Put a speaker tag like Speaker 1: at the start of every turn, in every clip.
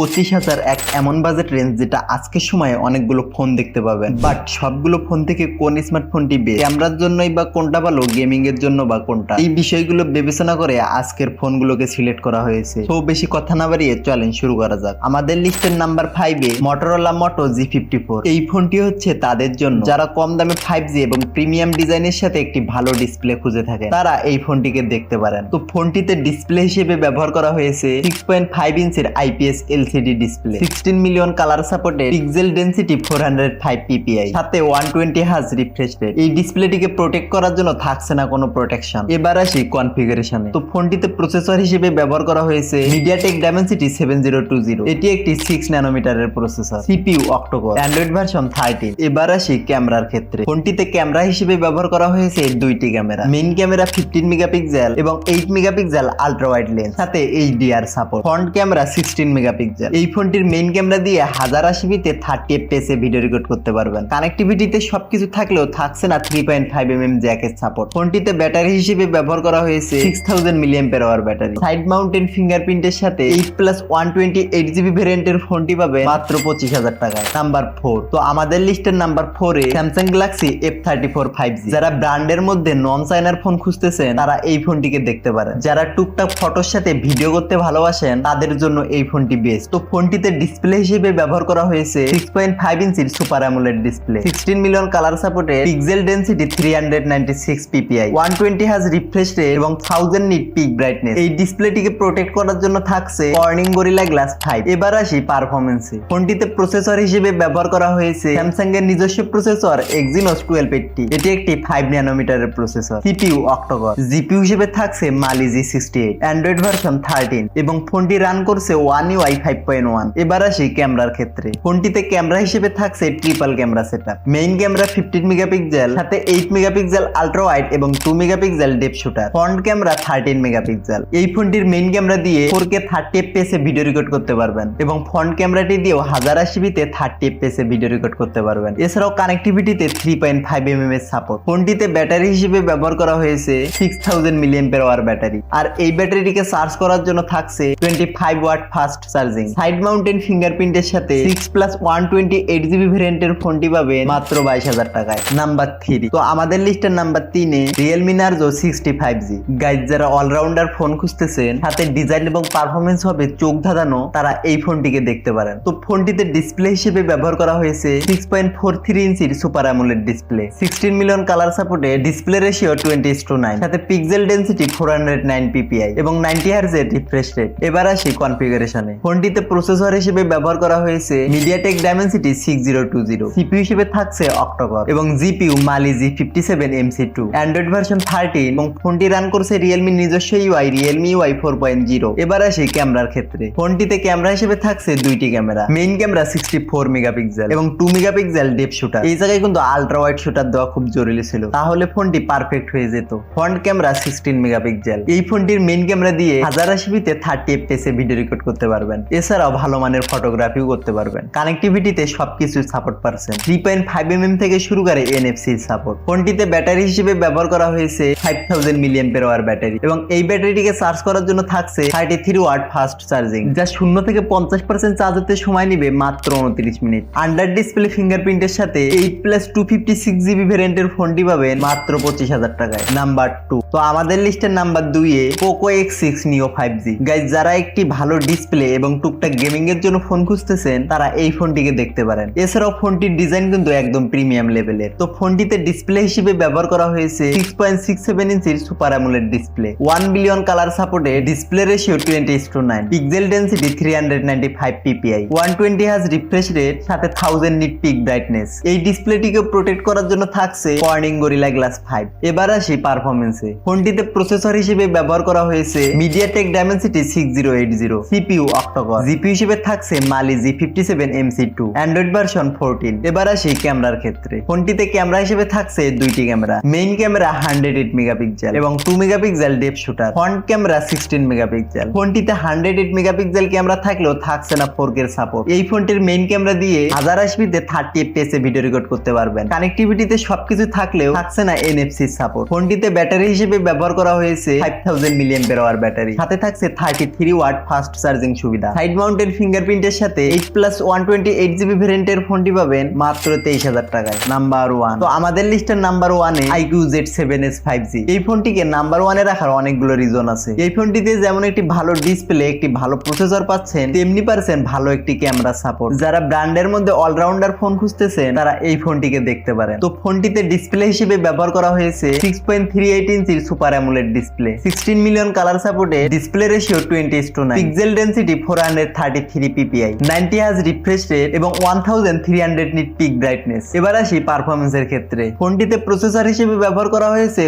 Speaker 1: পঁচিশ হাজার এক এমন বাজেট রেঞ্জ যেটা আজকের সময়ে অনেকগুলো ফোন দেখতে পাবেন বাট সবগুলো ফোন থেকে কোন স্মার্টফোনটি বেস্ট? ক্যামেরার জন্যই বা কোনটা ভালো? গেমিং এর জন্য বা কোনটা? এই বিষয়গুলো বিবেচনা করে আজকের ফোনগুলোকে সিলেক্ট করা হয়েছে। তো বেশি কথা না বাড়িয়ে চলেন শুরু করা যাক। আমাদের লিস্টের নাম্বার ফাইভে Motorola Moto G fifty four এই ফোনটি হচ্ছে তাদের জন্য। যারা কম দামে ফাইভ জি এবং প্রিমিয়াম ডিজাইনের সাথে একটি ভালো ডিসপ্লে খুঁজে থাকে, তারা এই ফোনটিকে দেখতে পারেন। তো ফোনটিতে ডিসপ্লে হিসেবে ব্যবহার করা হয়েছে six point five ইঞ্চের IPS LCD display sixteen million colour সাপোর্টে pixel density four hundred five PPI সাথে ওয়ান টোয়েন্টি হাজ রিফ্রেশ রেট এই ডিসপ্লেটিকে প্রোটেক্ট করার জন্য থাকছে না কোনো প্রোটেকশন এবার আসি কনফিগারেশনে তো ফোনটিতে প্রসেসর হিসেবে ব্যবহার করা হয়েছে MediaTek Dimensity seven zero two zero এটি একটি six ন্যানোমিটারের processor CPU octa core Android version thirteen এবার আসি ক্যামেরার ক্ষেত্রে। ফোনটিতে ক্যামেরা হিসেবে ব্যবহার করা হয়েছে দুইটি camera. Main camera fifteen megapixel এবং eight megapixel ultra wide lens সাথে HDR support front camera sixteen megapixel এই ফোনটির মেইন ক্যামেরা দিয়ে হাজার আশিবিতে থার্টি এফপিএস ভিডিও রেকর্ড করতে পারবেন। কানেক্টিভিটিতে সবকিছু থাকলেও থাকছে না three point five M M জ্যাকের support ফোনটিতে ব্যাটারি হিসেবে ব্যবহার করা হয়েছে six thousand million per hour battery. Side mounted ফিঙ্গারপ্রিন্টের সাথে eight plus one twenty eight GB ভ্যারিয়েন্টের ফোনটি পাবে মাত্র পঁচিশ হাজার টাকায়। নাম্বার ফোর তো আমাদের লিস্টের নাম্বার ফোরে Samsung Galaxy F thirty four five G যারা ব্র্যান্ডের মধ্যে নন চাইনার ফোন খুঁজতেছেন, তারা এই ফোনটিকে দেখতে পারেন। যারা টুকটাক ফটোর সাথে ভিডিও করতে ভালোবাসেন, তাদের জন্য এই ফোনটি বেস্ট। তো ফোনটিতে ডিসপ্লে হিসেবে ব্যবহার করা হয়েছে সিক্স পয়েন্ট ফাইভ ইঞ্চির super AMOLED display sixteen million colour সাপোর্টে pixel density three hundred ninety six PPI one twenty হাজ রিফ্রেশ রেট এবং থাউজেন্ড নিট পিক ব্রাইটনেস এই ডিসপ্লেটিকে প্রোটেক্ট করার জন্য থাকছে কর্নিং গরিলা গ্লাস ফাইভ এবার আসি পারফরমেন্সে ফোনটিতে প্রসেসর হিসেবে ব্যবহার করা হয়েছে স্যামসাং এর নিজস্ব প্রসেসর এক্সিনোস টুয়েলভ এইটটি এটি একটি five ন্যানোমিটারের processor CPU octa core GPU হিসেবে থাকছে Mali G sixty eight Android version thirteen এবং ফোনটি রান করছে One UI five point one এবার আসি ক্যামেরার ক্ষেত্রে। ফোনটিতে ক্যামেরা হিসেবে থাকছে triple camera set main camera fifteen megapixel সাথে এইট মেগাপিক্সেল আলট্রা ওয়াইড এবং two megapixel depth shooter front camera thirteen megapixel এই ফোনটির মেইন ক্যামেরা দিয়ে four K thirty FPS video record করতে পারবেন এবং ফ্রন্ট ক্যামেরাটি দিয়েও হাজার আশিবিতে থার্টি এফপিএস ভিডিও রেকর্ড করতে পারবেন। এছাড়াও কানেক্টিভিটিতে three point five M M এর সাপোর্ট ফোনটিতে ব্যাটারি হিসেবে ব্যবহার করা হয়েছে six thousand million hour battery আর এই ব্যাটারিটিকে চার্জ করার জন্য থাকছে twenty five watt fast charging side mounted ফিঙ্গারপ্রিন্টের সাথে six plus one twenty eight GB ভ্যারিয়েন্টের ফোনটি পাবেন মাত্র বাইশ হাজার টাকায়। নাম্বার থ্রি তো আমাদের লিস্টের নাম্বার তিনে Realme Narzo sixty five G guys যারা অলরাউন্ডার ফোন খুঁজতেছেন হাতে ডিজাইন এবং পারফরমেন্স হবে চোখ ধাঁধানো, তারা এই ফোনটিকে দেখতে পারেন। তো ফোনটিতে ডিসপ্লে হিসেবে ব্যবহার করা হয়েছে সিক্স পয়েন্ট ফোর থ্রি ইঞ্চির super AMOLED display sixteen million colour সাপোর্টে display ratio twenty to nine সাথে pixel density four hundred nine PPI এবং নাইনটি হার্জের রিফ্রেশ রেট এবার আসি কনফিগারেশনে ফোনটিতে প্রসেসর হিসেবে ব্যবহার করা হয়েছে MediaTek Dimensity six zero two zero CPU হিসেবে থাকছে অক্টোকর এবং GPU Mali G fifty seven MC two Android version thirteen এবং ফোনটি রান করছে রিয়েলমি নিজস্ব UI Realme UI four point zero এবার আসি ক্যামেরার ক্ষেত্রে। ফোনটিতে ক্যামেরা হিসেবে থাকছে দুইটি camera main camera sixty four megapixel এবং টু মেগাপিক্সেল ডেপ শুটার এই জায়গায় কিন্তু আলট্রা ওয়াইড শুটার দেওয়া খুব জরুরি ছিল, তাহলে ফোনটি পারফেক্ট হয়ে যেত। ফ্রন্ট ক্যামেরা সিক্সটিন মেগাপিক্সেল এই ফোনটির মেইন ক্যামেরা দিয়ে হাজার আশিবিতে থার্টি এফপিএস এ ভিডিও রেকর্ড করতে পারবেন। এছাড়াও ভালো মানের ফটোগ্রাফিও করতে পারবেন। কানেক্টিভিটিতে সবকিছু সাপোর্ট পারছেন। Three point five M M থেকে শুরু করে এনএফসি সাপোর্ট ফোনটিতে ব্যাটারি হিসেবে ব্যবহার করা হয়েছে five thousand million per hour battery এবং এই ব্যাটারিটিকে চার্জ করার জন্য থাকছে thirty three watt fast charging যা শূন্য থেকে পঞ্চাশ পার্সেন্ট চার্জ হতে সময় নিবে মাত্র উনত্রিশ মিনিট। আন্ডার ডিসপ্লে ফিঙ্গারপ্রিন্টের সাথে eight plus two fifty six GB ভ্যারিয়েন্টের ফোনটি পাবেন মাত্র পঁচিশ হাজার টাকায়। নাম্বার টু তো আমাদের লিস্টের নাম্বার দুইয়ে Poco X six Neo five G guys যারা একটি ভালো ডিসপ্লে এবং টুকটাক গেমিং এর জন্য ফোন খুঁজতেছেন, তারা এই ফোনটিকে দেখতে পারেন। এছাড়াও ফোনটির ডিজাইন কিন্তু একদম প্রিমিয়াম লেভেলের তো ফোনটিতে ডিসপ্লে হিসেবে ব্যবহার করা হয়েছে সিক্স পয়েন্ট সিক্স সেভেন ইঞ্চির super AMOLED display one billion colour সাপোর্টে display ratio twenty is to nine pixel density three hundred ninety five PPI one twenty হাজ রিফ্রেশ রেট সাথে থাউজেন্ড নিট পিক ব্রাইটনেস এই ডিসপ্লেটিকে protect করার জন্য থাকছে Corning gorilla glass five এবার আসি পারফরমেন্সে ফোনটিতে প্রসেসর হিসেবে ব্যবহার করা হয়েছে MediaTek Dimensity six zero eight zero CPU octa core GPU হিসেবে থাকছে Mali G fifty seven MC two Android version fourteen এবার আসি ক্যামেরার ক্ষেত্রে। ফোনটিতে ক্যামেরা হিসেবে থাকছে দুইটি camera. Main camera hundred eight megapixel এবং two megapixel depth shooter front camera sixteen megapixel ফোনটিতে হান্ড্রেড এইট মেগাপিক্সেল ক্যামেরা থাকলেও থাকছে না ফোর কে সাপোর্ট এই ফোনটির মেইন ক্যামেরা দিয়ে হাজার আশবিতে থার্টি এফপিএস এ ভিডিও রেকর্ড করতে পারবেন। কানেক্টিভিটিতে সবকিছু থাকলেও থাকছে না এনএফসি সাপোর্ট ফোনটিতে ব্যাটারি হিসেবে ব্যবহার করা হয়েছে five thousand million per hour battery সাথে থাকছে thirty three watt fast charging সুবিধা। সাইড মাউন্টেড ফিঙ্গারপ্রিন্টের সাথে eight plus one twenty eight GB ভ্যারিয়েন্টের ফোনটি পাবেন মাত্র তেইশ হাজার টাকায়। নাম্বার ওয়ান তো আমাদের লিস্টের নাম্বার ওয়ানে iQOO Z seven S five G এই ফোনটিকে নাম্বার ওয়ানে রাখার অনেকগুলো রিজন আছে। এই ফোনটিতে যেমন একটি ভালো ডিসপ্লে একটি ভালো প্রসেসর পাচ্ছেন, তেমনি পারছেন ভালো একটি ক্যামেরা সাপোর্ট যারা ব্র্যান্ডের মধ্যে অলরাউন্ডার ফোন খুঁজতেছেন, তারা এই ফোনটিকে দেখতে পারেন। তো ফোনটিতে ডিসপ্লে হিসেবে ব্যবহার করা হয়েছে সিক্স পয়েন্ট থ্রি এইট ইঞ্চির super AMOLED display sixteen million colour সাপোর্টে display ratio twenty to nine pixel density four hundred thirty three PPI ninety হাজ রিফ্রেশ রেট এবং one thousand three hundred nit peak brightness এবার আসি পারফরমেন্সের ক্ষেত্রে। ফোনটিতে processor হিসেবে ব্যবহার করা হয়েছে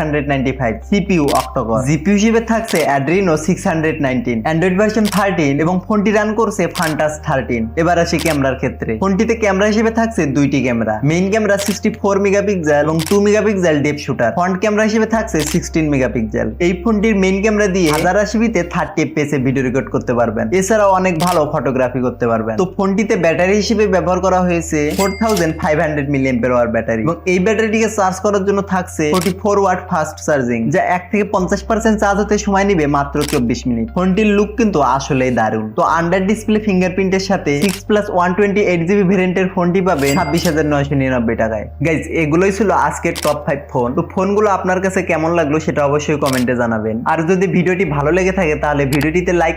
Speaker 1: hundred ninety five CPU octa core GPU হিসেবে থাকছে hundred nineteen Android version thirteen এবং ফোনটি রান করছে ফান্টাস থার্টিন এবার আসি ক্যামেরার ক্ষেত্রে। ফোনটিতে ক্যামেরা হিসেবে থাকছে দুইটি camera. Main camera sixty four megapixel এবং two megapixel depth shooter front camera হিসেবে থাকছে সিক্সটিন মেগাপিক্সেল এই ফোনটির মেইন ক্যামেরা দিয়ে হাজার আশিবিতে থার্টি এফপিএস এ ভিডিও রেকর্ড করতে পারবেন। এছাড়াও অনেক ভালো ফটোগ্রাফি করতে পারবেন। তো ফোনটিতে ব্যাটারি হিসেবে ব্যবহার করা হয়েছে four thousand five hundred million per battery এবং এই ব্যাটারিটিকে চার্জ করার জন্য থাকছে forty four watt fast charging যা এক থেকে পঞ্চাশ পার্সেন্ট চার্জ হতে সময় নেবে মাত্র চব্বিশ মিনিট। ফোনটির লুক কিন্তু আসলেই দারুণ। তো আন্ডার ডিসপ্লে ফিঙ্গারপ্রিন্টের সাথে six plus one twenty eight GB ভেরিয়েন্টের ফোনটি পাবেন ছাব্বিশ হাজার নয়শো নিরানব্বই টাকায়। গাইজ এগুলোই ছিল আজকের টপ ফাইভ ফোন তো ফোনগুলো আপনার কাছে কেমন লাগল সেটা অবশ্যই কমেন্টে জানাবেন। আর যদি ভিডিওটি ভালো লেগে থাকে, তাহলে ভিডিওটিতে লাইক